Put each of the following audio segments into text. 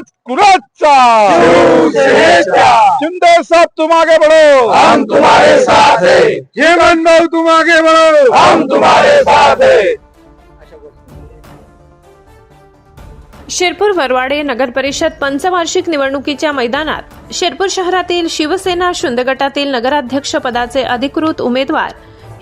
शिवसेनेचा शिवसेनेचा शिंदे साहब तुम आगे बढ़ो। हम तुम्हारे साथ है। हेमंत भाऊ तुम आगे बढ़ो। हम तुम्हारे साथ है। शिरपूर वरवाडे नगर परिषद पंचवार्षिक निवडणुकीच्या मैदानात शिरपूर शहरातील शिवसेना शुंद गटातील नगराध्यक्ष पदाचे अधिकृत उमेदवार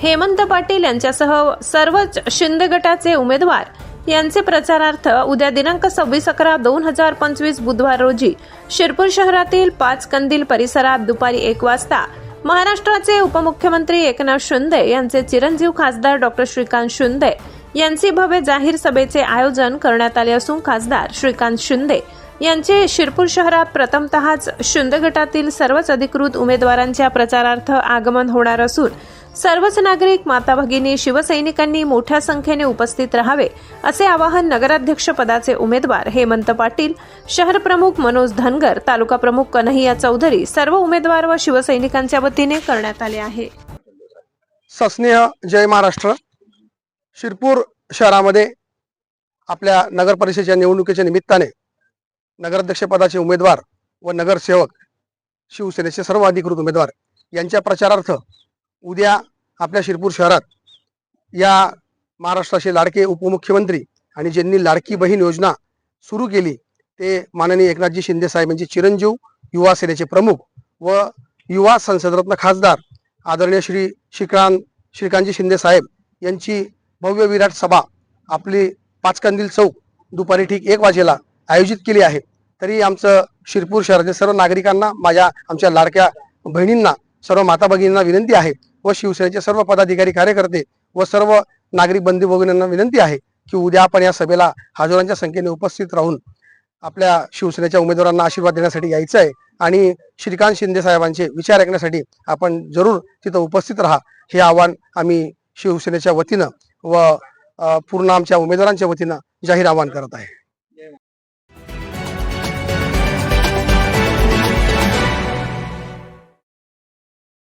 हेमंत पाटील यांच्यासह सर्वच शिंदे गटाचे उमेदवार यांचे प्रचारार्थ उद्या दिनांक सव्वीस अकरा दोन हजार पंचवीस बुधवार रोजी शिरपूर शहरातील पाच कंदील परिसरात दुपारी एक वाजता महाराष्ट्राचे उपमुख्यमंत्री एकनाथ शिंदे यांचे चिरंजीव खासदार डॉक्टर श्रीकांत शिंदे यांचे भव्य जाहीर सभेचे आयोजन करण्यात आले असून खासदार श्रीकांत शिंदे यांचे शिरपूर शहरात प्रथमतःच शिंदे गटातील सर्वच अधिकृत उमेदवारांच्या प्रचारार्थ आगमन होणार असून सर्वच नागरिक माता भगिनी शिवसैनिकांनी मोठ्या संख्येने उपस्थित राहावे असे आवाहन नगराध्यक्ष पदाचे उमेदवार हेमंत पाटील शहर प्रमुख मनोज धनगर तालुका प्रमुख कन्हैया चौधरी सर्व उमेदवार व शिवसैनिकांच्या वतीने करण्यात आले आहे. सस्नेह जय महाराष्ट्र. शिरपूर शहरामध्ये आपल्या नगर परिषदेच्या निवडणुकीच्या निमित्ताने नगराध्यक्षपदाचे उमेदवार व नगरसेवक शिवसेनेचे सर्व अधिकृत उमेदवार यांच्या प्रचारार्थ उद्या आपल्या शिरपूर शहरात या महाराष्ट्राचे लाडके उपमुख्यमंत्री आणि ज्यांनी लाडकी बहीण योजना सुरू केली ते माननीय एकनाथजी शिंदे साहेब यांचे चिरंजीव युवा सेनेचे प्रमुख व युवा संसदरत्न खासदार आदरणीय श्री श्रीकांत श्रीकांतजी शिंदे साहेब यांची भव्य विराट सभा आपली पाचकंदील चौक दुपारी ठीक एक वाजेला आयोजित केली आहे. तरी आमचं शिरपूर शहरातील सर्व नागरिकांना माझ्या आमच्या लाडक्या बहिणींना सर्व माता भगिनींना विनंती आहे व शिवसेनेचे सर्व पदाधिकारी कार्यकर्ते व सर्व नागरिक बंदी भगिनींना विनंती आहे की उद्या आपण या सभेला हजारांच्या संख्येने उपस्थित राहून आपल्या शिवसेनेच्या उमेदवारांना आशीर्वाद देण्यासाठी यायचं आहे आणि श्रीकांत शिंदे साहेबांचे विचार ऐकण्यासाठी आपण जरूर तिथं उपस्थित राहा. हे आव्हान आम्ही शिवसेनेच्या वतीनं व पूर्ण आमच्या उमेदवारांच्या वतीनं जाहीर आवाहन करत आहे.